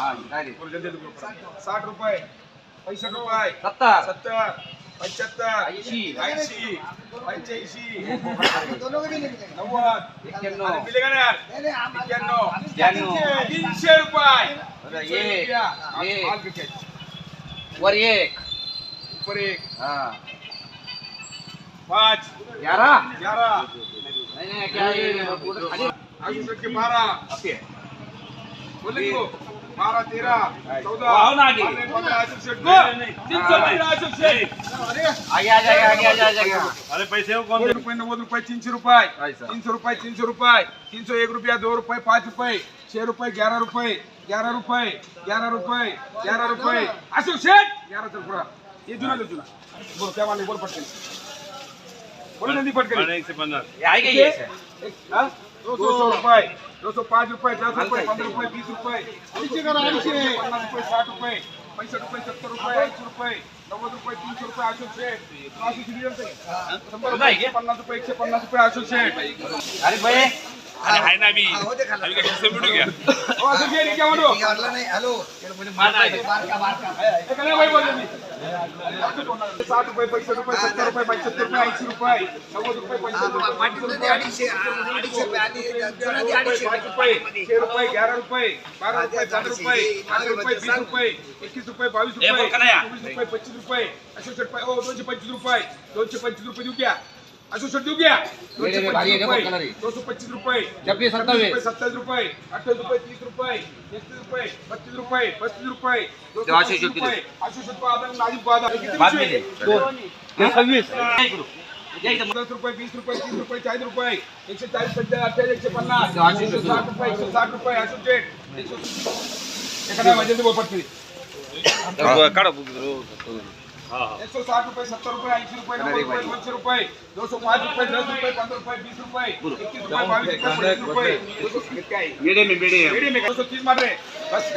हा डायरेक्ट साठ रुपये. पैसठ रुपये सत्तर. सत्तर. पंच्याहत्तर. ऐंशी. ऐंशी. पंच्याऐंशी. नव्वद. एक्क्याण्णव. दिले का? एक्क्याण्णव. ब्याण्णव तीनशे रुपये. बरं? वर एक. ऊपर एक. हा. पाच. नहीं नहीं क्या चल के बारह बोले की वो? बारह तेरह चौदह वाहो ना आगे। पंद्रह, पंद्रह, आशीष शेठ को। नहीं, नहीं, तीन सौ पंद्रह, आशीष शेठ। आगे आ जाएगा आगे आ जाएगा आ जाएगा अरे पैसे हो रुपये नव्वद रुपये तीनशे रुपये. तीनशे रुपये तीनशे रुपये. तीन सौ एक रुपया दो रुपये पाच रुपये. छह रुपये ग्यारह रुपये. ग्यारह रुपये ग्यारह रुपये ग्यारह रुपये. अशोक शेठ. ग्यारह चल पुरा ये जुना दे जुना. बोल क्या माने बोल पटकन. बोल जल्दी पटकन. एक से ऐसे एक, हाँ? दो सौ रुपये. दो सौ पाँच रुपये दस रुपये पंद्रह रुपये बीस रुपये. पन्नास रुपये साठ रुपये पैंसठ रुपये सत्तर रुपये ऐंशी रुपये नव्वद रुपये तीनशे रुपये अशोक शेठ पन्नास रुपये एकशे पन्नास रुपये अशोक शेठ अरे भाई अरे हाय ना गया हो, शेठ हे हे नाही मी? साठ रुपये पैंसठ रुपये सत्तर रुपये पंच्याहत्तर रुपये ऐंशी रुपये नव्वद रुपये पंच्याहत्तर रुपये छह रुपये ग्यारह रुपये बारह रुपये दस रुपये आठ रुपये बीस रुपये एकवीस रुपये बावीस रुपये बोल का नाही? चोवीस रुपये पच्चीस रुपये शेठ रुपये ओ दोनशे पंचवीस रुपये दोनशे पंचवीस रुपये देऊ घ्या अशोक शेठ देऊ घ्या दोनशे पंचवीस रुपये? दोनशे पच्चीस रुपये. सत्तावीस. सत्तावीस. रुपये. अठ्ठावीस रुपये तीस रुपये. एकतीस रुपये बत्तीस रुपये पस्तीस रुपये. दोनशे पस्तीस? रुपये. अशोक शेठ पाहता नाजिक पाहता किती बाद विषय? में दो छब्बीस दस रुपये बीस रुपये तीस रुपये चाळीस रुपये. एकशे चाळीस सध्या अठ्ठावीस एकशे पन्नास. एकशे. साठ रुपये एकशे साठ रुपये. अशोक शेठ एकशे- एखाद्या तरी काढा एक सौ साठ रुपये सत्तर रुपये ऐंशी रुपये नव्वद रुपये दोनशे रुपये दो सौ पाच रुपये दस रुपये पंद्रह रुपये बीस रुपये इक्कीस रुपये बावीस रुपये पच्चीस रुपये. दो सौ- तीस मार रहे बस